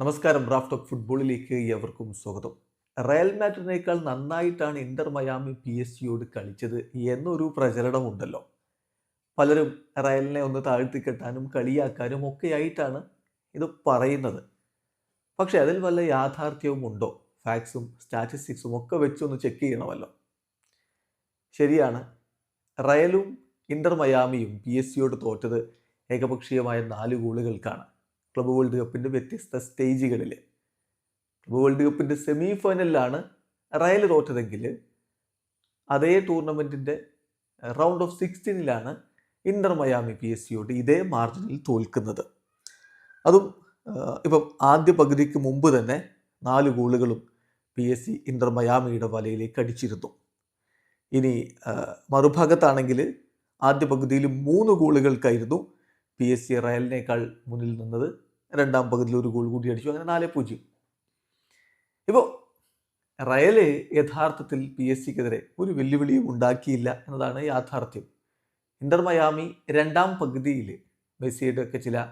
നമസ്കാരം raft of ഫുട്ബോളിലേക്ക് എവർക്കും സ്വാഗതം. റയൽ മാഡ്രിഡിനേക്കാൾ നന്നായിട്ടാണ് ഇന്റർ മയാമി പി എസ് സിയോട് കളിച്ചത് എന്നൊരു പ്രചരണമുണ്ടല്ലോ. പലരും റയലിനെ ഒന്ന് താഴ്ത്തിക്കെട്ടാനും കളിയാക്കാനും ഒക്കെയായിട്ടാണ് ഇത് പറയുന്നത്. പക്ഷേ അതിൽ വല്ല യാഥാർത്ഥ്യവും ഉണ്ടോ? ഫാക്സും സ്റ്റാറ്റിസ്റ്റിക്സും ഒക്കെ വെച്ചൊന്ന് ചെക്ക് ചെയ്യണമല്ലോ. ശരിയാണ് റയലും ഇന്റർ മയാമിയും പി എസ് സിയോട് തോറ്റത് ഏകപക്ഷീയമായ നാല് ഗോളുകൾക്കാണ്. ക്ലബ്ബ് വേൾഡ് കപ്പിന്റെ വ്യത്യസ്ത സ്റ്റേജുകളിൽ ക്ലബ് വേൾഡ് കപ്പിന്റെ സെമി ഫൈനലിലാണ് റയൽ തോറ്റതെങ്കിൽ അതേ ടൂർണമെന്റിന്റെ റൗണ്ട് ഓഫ് സിക്സ്റ്റീനിലാണ് ഇന്റർ മയാമി പി എസ് സിയോട് ഇതേ മാർജിനിൽ തോൽക്കുന്നത്. അതും ഇപ്പം ആദ്യ പകുതിക്ക് മുമ്പ് തന്നെ നാല് ഗോളുകളും പി എസ് സി ഇന്റർ മയാമിയുടെ വലയിലേക്ക് അടിച്ചിരുന്നു. ഇനി മറുഭാഗത്താണെങ്കിൽ ആദ്യ പകുതിയിൽ മൂന്ന് ഗോളുകൾക്കായിരുന്നു പി എസ് സി റയലിനേക്കാൾ മുന്നിൽ നിന്നത് രണ്ടാം പകുതിയിൽ ഒരു ഗോൾ കൂടി അടിച്ചു. അങ്ങനെ നാല് പൂജ്യം. ഇപ്പോൾ റയൽ യഥാർത്ഥത്തിൽ പി എസ് സിക്കെതിരെ ഒരു വെല്ലുവിളിയും ഉണ്ടാക്കിയില്ല എന്നതാണ് യാഥാർത്ഥ്യം. ഇന്റർ മയാമി രണ്ടാം പകുതിയിൽ മെസ്സിയുടെ ഒക്കെ ചില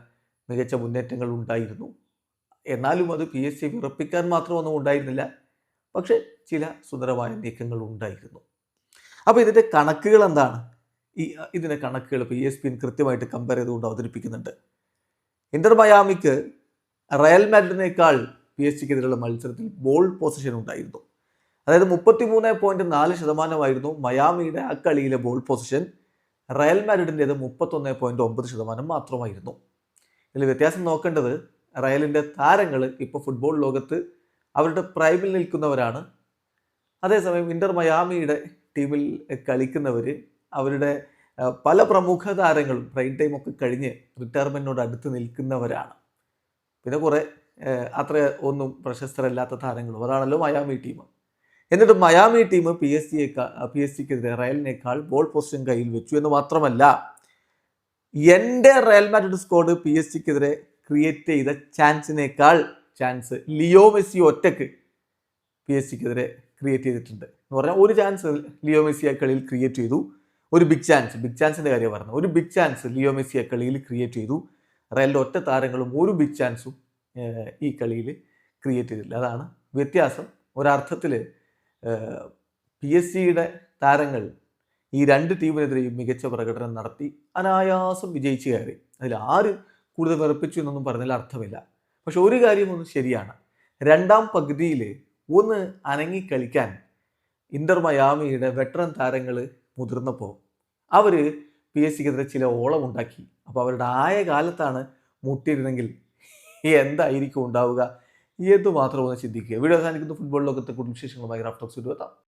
മികച്ച മുന്നേറ്റങ്ങൾ ഉണ്ടായിരുന്നു. എന്നാലും അത് പി എസ് സി വിറപ്പിക്കാൻ മാത്രമൊന്നും ഉണ്ടായിരുന്നില്ല. പക്ഷേ ചില സുന്ദരമായ നീക്കങ്ങൾ ഉണ്ടായിരുന്നു. അപ്പോൾ ഇതിന്റെ കണക്കുകൾ എന്താണ്? ഈ ഇതിന്റെ കണക്കുകൾ ഇപ്പോൾ ഇ എസ് പി കൃത്യമായിട്ട് കമ്പയർ ചെയ്തുകൊണ്ട് അവതരിപ്പിക്കുന്നുണ്ട്. ഇന്റർ മയാമിക്ക് റയൽ മാഡ്രിഡിനേക്കാൾ പി എസ് ജിക്കെതിരെയുള്ള മത്സരത്തിൽ ബോൾ പൊസിഷൻ ഉണ്ടായിരുന്നു. അതായത് മുപ്പത്തി മൂന്ന് പോയിന്റ് നാല് ശതമാനമായിരുന്നു മയാമിയുടെ ആ കളിയിലെ ബോൾ പൊസിഷൻ റയൽ മാഡ്രിഡിന്റേത് മുപ്പത്തൊന്ന് പോയിന്റ് ഒമ്പത് ശതമാനം മാത്രമായിരുന്നു. ഇതിൽ വ്യത്യാസം നോക്കേണ്ടത് റയലിന്റെ താരങ്ങൾ ഇപ്പോൾ ഫുട്ബോൾ ലോകത്ത് അവരുടെ പ്രൈമിൽ നിൽക്കുന്നവരാണ്. അതേസമയം ഇന്റർ മയാമിയുടെ ടീമിൽ കളിക്കുന്നവർ അവരുടെ പല പ്രമുഖ താരങ്ങളും പ്രൈം ടൈം ഒക്കെ കഴിഞ്ഞ് റിട്ടയർമെന്റിനോട് അടുത്ത് നിൽക്കുന്നവരാണ്. പിന്നെ കുറേ അത്ര ഒന്നും പ്രശസ്തരല്ലാത്ത താരങ്ങളും. അതാണല്ലോ മയാമി ടീം എന്നിട്ട് മയാമി ടീം പി എസ് സിയേക്കാൾ പി എസ് സിക്കെതിരെ റയലിനേക്കാൾ ബോൾ പൊസിഷൻ കയ്യിൽ വെച്ചു എന്ന് മാത്രമല്ല എന്റെ Real Madrid squad P S സിക്കെതിരെ create ചെയ്ത ചാൻസിനേക്കാൾ ചാൻസ് ലിയോ മെസ്സി ഒറ്റയ്ക്ക് പി എസ് സിക്കെതിരെ ക്രിയേറ്റ് ചെയ്തിട്ടുണ്ട്. എന്ന് പറഞ്ഞാൽ ഒരു ചാൻസ് ലിയോ മെസ്സി ആ കളിയിൽ ക്രിയേറ്റ് ചെയ്തു. ഒരു ബിഗ് ചാൻസ് ബിഗ് ചാൻസിന്റെ കാര്യം പറഞ്ഞു ഒരു ബിഗ് ചാൻസ് ലിയോ മെസ്സി ആ കളിയിൽ ക്രിയേറ്റ് ചെയ്തു. റയലിന്റെ ഒറ്റ താരങ്ങളും ഒരു ബിഗ് ചാൻസും ഈ കളിയിൽ ക്രിയേറ്റ് ചെയ്തില്ല. അതാണ് വ്യത്യാസം. ഒരർത്ഥത്തിൽ പി എസ് സിയുടെ താരങ്ങൾ ഈ രണ്ട് ടീമിനെതിരെയും മികച്ച പ്രകടനം നടത്തി അനായാസം വിജയിച്ചു കയറി. അതിൽ ആര് കൂടുതൽ വിറപ്പിച്ചു എന്നൊന്നും പറഞ്ഞതിൽ അർത്ഥമില്ല. പക്ഷെ ഒരു കാര്യം ഒന്ന് ശരിയാണ്. രണ്ടാം പകുതിയിൽ ഒന്ന് അനങ്ങി കളിക്കാൻ ഇന്റർ മയാമിയുടെ വെറ്ററൻ താരങ്ങൾ മുതിർന്നപ്പോൾ അവർ പി എസ് സിക്കെതിരെ ചില ഓളം ഉണ്ടാക്കി അപ്പോൾ അവരുടെ ആയ കാലത്താണ് മുട്ടിയിരുന്നെങ്കിൽ എന്തായിരിക്കും ഉണ്ടാവുക? എന്തുമാത്രം ഒന്ന് ചിന്തിക്കുക? വീഡിയോ അവസാനിക്കുന്ന. ഫുട്ബോൾ ലോകത്തെ കൂടുതൽ വിശേഷങ്ങളുമായി റാഫ്റ്റോക്സ് എത്താം